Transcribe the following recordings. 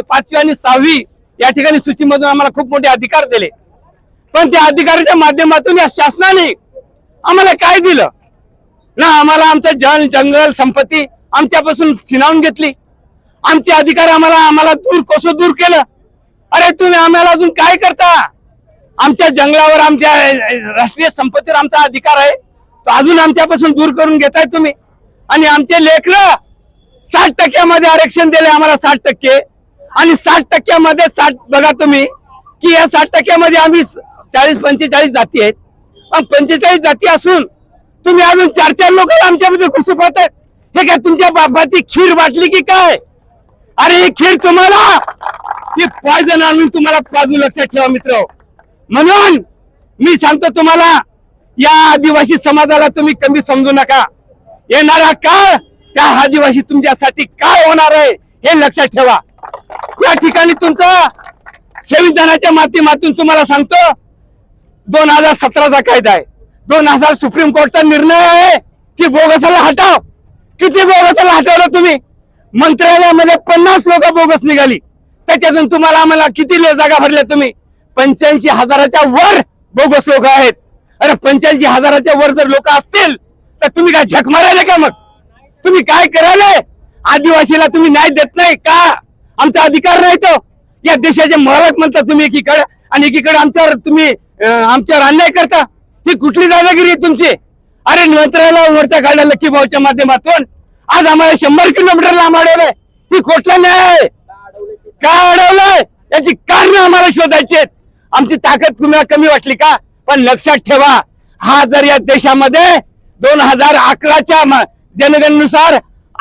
पाचवी आणि सहावी या ठिकाणी सूचीमधून आम्हाला खूप मोठे अधिकार दिले. पण त्या अधिकाराच्या माध्यमातून या शासनाने आम्हाला काय दिलं? ना आम्हाला आमचं जन जंगल संपत्ती आमच्यापासून छिनावून घेतली. आमचे अधिकार आम्हाला आम्हाला दूर कसं दूर केलं? अरे तुम्ही आम्हाला अजून काय करता? आमच्या जंगलावर आमच्या राष्ट्रीय संपत्तीवर आमचा अधिकार आहे. तो अजून आमच्यापासून दूर करून घेताय तुम्ही. आणि आमचे लेकर साठ टक्क्यामध्ये आरक्षण दिले आम्हाला साठ टक्के. आणि साठ टक्क्यामध्ये साठ बघा तुम्ही की या साठ टक्क्यामध्ये आम्ही चाळीस पंचेचाळीस जाती आहेत. पण पंचेचाळीस जाती असून तुम्ही अजून चार चार लोक आमच्यामध्ये घुसपत आहेत हे काय तुमच्या बापाची खीर वाटली की काय? अरे ही खीर तुम्हाला ही पॉयझन आणून तुम्हाला बाजू लक्षात ठेवा मित्र. म्हणून मी सांगतो तुम्हाला या आदिवासी समाजाला तुम्ही कमी समजू नका. येणारा काळ त्या आदिवासी तुमच्यासाठी काय होणार आहे हे लक्षात ठेवा. या ठिकाणी तुमचं संविधानाच्या माध्यमातून तुम्हाला सांगतो दोन हजार सतराचा कायदा आहे. दोन हजार सुप्रीम कोर्टचा निर्णय आहे की बोगसाला हटाव. किती बोगसाला हटवलं तुम्ही? मंत्रालयामध्ये पन्नास लोक बोगस निघाली. त्याच्यातून तुम्हाला आम्हाला किती जागा भरल्या तुम्ही? पंच्याऐंशी हजाराच्या वर बोगस लोक आहेत. अरे पंच्याऐंशी हजाराच्या वर जर लोक असतील तर तुम्ही काय झक मारायला का मग? तुम्ही काय करायला आदिवासीला तुम्ही न्याय देत नाही का? आमचा अधिकार नाही तो. या देशाचे मालक म्हणता तुम्ही एकीकडे आणि एकीकडे आमच्यावर तुम्ही आमच्यावर अन्याय करता. ही कुठली दादागिरी आहे तुमची? अरे मंत्र्याला मोर्चा काढला लक्की भाऊच्या माध्यमातून आज आम्हाला शंभर किलोमीटर लांब अडवलंय. ही कुठला न्याय. आहे का अडवलंय? याची कारण आम्हाला शोधायची आहेत. आमची ताकद तुम्हाला कमी वाटली का? पण लक्षात ठेवा हा जर या देशामध्ये दोन हजार अकराच्या म-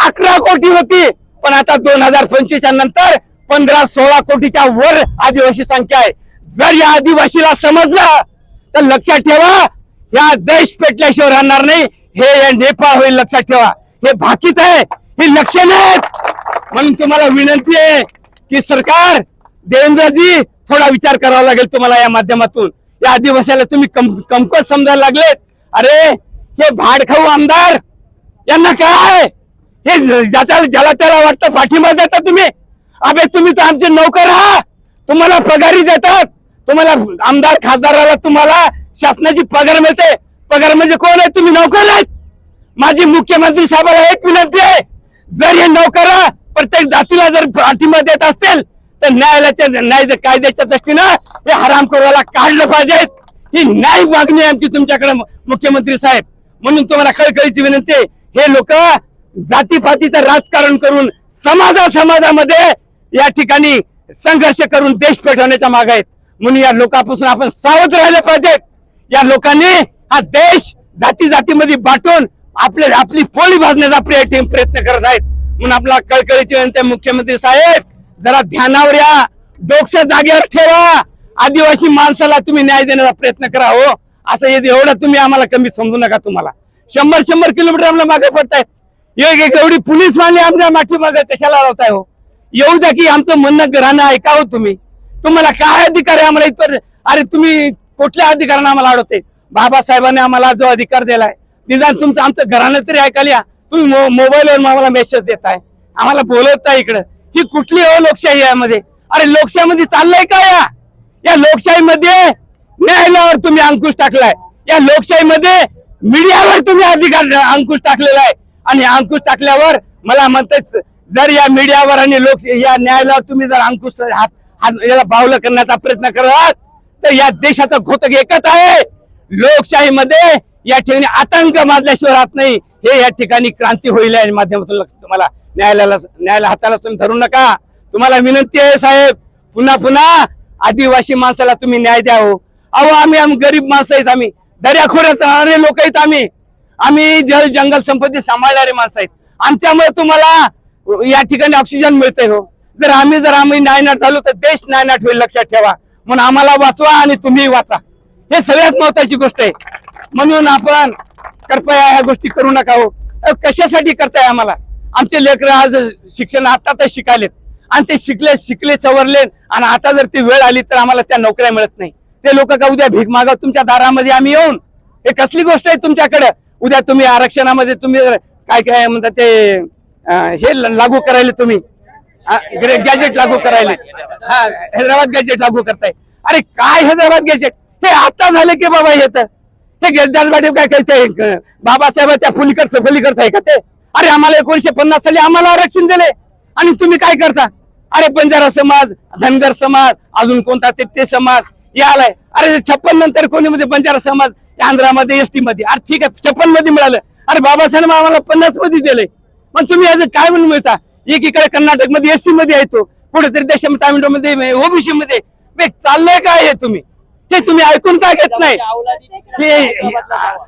अकरा कोटी होती पण आता दोन हजार पंचवीसच्या नंतर पंधरा सोळा कोटीच्या वर आदिवासी संख्या आहे. जर या आदिवासीला समजलं तर लक्षात ठेवा या देश पेटल्याशिवाय राहणार नाही. हे या नेपाळ होईल लक्षात ठेवा. हे भाकीत आहे हे लक्ष नाही म्हणून तुम्हाला विनंती आहे की सरकार देवेंद्रजी थोडा विचार करावा लागेल तुम्हाला या माध्यमातून. या आदिवासीला तुम्ही कम कमकत समजायला लागलेत. अरे हे भाडखाऊ आमदार यांना काय हे ज्याला ज्याला त्याला वाटतं पाठिंबा देता तुम्ही. अबे तुम्ही तर आमचे नौकर आहात. तुम्हाला पगारी देतात. तुम्हाला आमदार खासदाराला तुम्हाला शासनाची पगार मिळते. पगार म्हणजे कोण आहे? तुम्ही नौकर आहेत. माझी मुख्यमंत्री साहेबाला एक विनंती आहे. जर हे नौकर प्रत्येक जातीला जर पाठिंबा देत असतील तर न्यायालयाच्या न्याय कायद्याच्या दृष्टीनं हे हराम करायला काढलं पाहिजे. ही न्याय मागणी आमची तुमच्याकडे मुख्यमंत्री साहेब. म्हणून तुम्हाला कळकळीची विनंती आहे. हे लोक जातीपातीचं राजकारण करून समाजा समाजामध्ये या ठिकाणी संघर्ष करून देश पेटवण्याच्या माग आहेत. म्हणून या लोकांपासून आपण सावध राहिले पाहिजेत या लोकांनी हा देश जाती जातीमध्ये बाटून आपले आपली पोळी भाजण्याचा प्रयत्न प्रयत्न करत आहेत. म्हणून आपला कळकळीची विनंती मुख्यमंत्री साहेब जरा ध्यानावर या. डोक्या जागेवर ठेवा. आदिवासी माणसाला तुम्ही न्याय देण्याचा प्रयत्न करा हो. असं हे एवढं तुम्ही आम्हाला कमी समजू नका तुम्हाला. शंभर शंभर किलोमीटर आम्हाला मागे पडतायत. एक एक एवढी पोलीस वाले आमच्या माठी मागे कशाला लावताय हो? येऊ द्या की आमचं म्हणणं घराणं ऐकावं हो तुम्ही. तुम्हाला काय अधिकार आहे आम्हाला इतर? अरे तुम्ही कुठल्या अधिकाराने आम्हाला अडवते बाबासाहेबांनी आम्हाला जो अधिकार दिलाय निदान तुमचं आमचं घराणं तरी ऐकायला या. तुम्ही मो- मोबाईलवर आम्हाला मेसेज देताय. आम्हाला बोलवताय इकडं. ही कुठली हो लोकशाही यामध्ये? अरे लोकशाहीमध्ये चाललंय का या? या लोकशाहीमध्ये न्यायालयावर तुम्ही अंकुश टाकलाय. या लोकशाहीमध्ये मीडियावर तुम्ही अधिकार अंकुश टाकलेला आहे. आणि अंकुश टाकल्यावर मला म्हणतात जर या मीडियावर आणि लोक या न्यायालयावर तुम्ही जर अंकुश हात हात याला बावलं करण्याचा प्रयत्न करत तर या देशाचा घोतक एकच आहे. लोकशाहीमध्ये या ठिकाणी आतंक माजल्याशिवाय राहत नाही. हे या ठिकाणी क्रांती होईल या माध्यमातून लक्ष तुम्हाला न्यायालयाला न्यायालय हाताला तुम्ही धरू नका. तुम्हाला विनंती आहे साहेब पुन्हा पुन्हा आदिवासी माणसाला तुम्ही न्याय द्या हो अहो आम्ही आम्ही गरीब माणसं आहेत आम्ही. दर्याखोऱ्यात राहणारे लोक आहेत आम्ही. आम्ही जल जंगल संपत्ती सांभाळणारे माणसं आहेत. आमच्यामुळे तुम्हाला या ठिकाणी ऑक्सिजन मिळतंय हो. जर आम्ही जर आम्ही नायनाट झालो तर देश नायनाट होईल लक्षात ठेवा. म्हणून आम्हाला वाचवा आणि तुम्ही वाचा. हे सगळ्यात महत्वाची गोष्ट आहे. म्हणून आपण कृपया ह्या गोष्टी करू नका हो. कशासाठी करताय आम्हाला? आमचे लेकर आज शिक्षण आता तर शिकायलेत. आणि ते शिकले शिकले चवरले आणि आता जर ती वेळ आली तर आम्हाला त्या नोकऱ्या मिळत नाही. ते लोक का उद्या भीक मागा तुमच्या दारामध्ये आम्ही येऊन? हे कसली गोष्ट आहे तुमच्याकडे? उद्या तुम्ही आरक्षणामध्ये तुम्ही काय काय म्हणतात ते हे लागू करायला तुम्ही. गॅजेट लागू करायला. हा हैदराबाद गॅजेट लागू करताय. अरे काय हैदराबाद गॅजेट हे आता झाले की बाबा येत हे गॅजेट पाटील काय काय बाबासाहेबाच्या फुलीकर फुलीकडचं आहे का ते? अरे आम्हाला एकोणीशे पन्नास साली आम्हाला आरक्षण दिले. आणि तुम्ही काय करता? अरे बंजारा समाज धनगर समाज अजून कोणता ते ते समाज? यालाय. आलाय अरे छप्पन नंतर कोणी म्हणजे बंजारा समाज आंध्रामध्ये एसटी मध्ये अरे ठीक आहे छप्पनमध्ये मिळालं. अरे बाबासाहेब आम्हाला पन्नासमध्ये दिलंय पण तुम्ही याचं काय म्हणून मिळता? एकीकडे कर्नाटकमध्ये एसटी मध्ये येतो कुठेतरी देशामध्ये तामिळनाडूमध्ये ओबीसी मध्ये चाललंय काय हे तुम्ही? हे तुम्ही ऐकून का घेत नाही?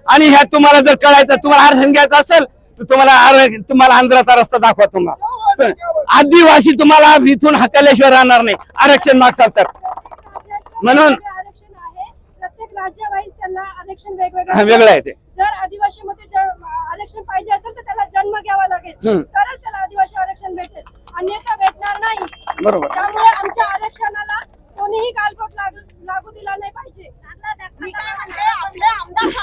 आणि ह्या तुम्हाला जर कळायचं तुम्हाला आरक्षण घ्यायचं असेल तर तुम्हाला तुम्हाला आंध्राचा रस्ता दाखवा तुम्हाला. आदिवासी तुम्हाला इथून हाकल्याशिवाय राहणार नाही. आरक्षण मागसाल तर. म्हणून- प्रत्येक राज्यवाईज त्यांना आरक्षण वेगवेगळं वेगळं आहे ते. जर आदिवासी मध्ये जर आरक्षण पाहिजे असेल तर त्याला जन्म घ्यावा लागेल. तरच त्याला आदिवासी आरक्षण भेटेल. अन्यथा भेटणार नाही. बरोबर. त्यामुळे आमच्या आरक्षणाला कोणीही लागू लागू दिला नाही पाहिजे. मी काय म्हणते आपले आमदार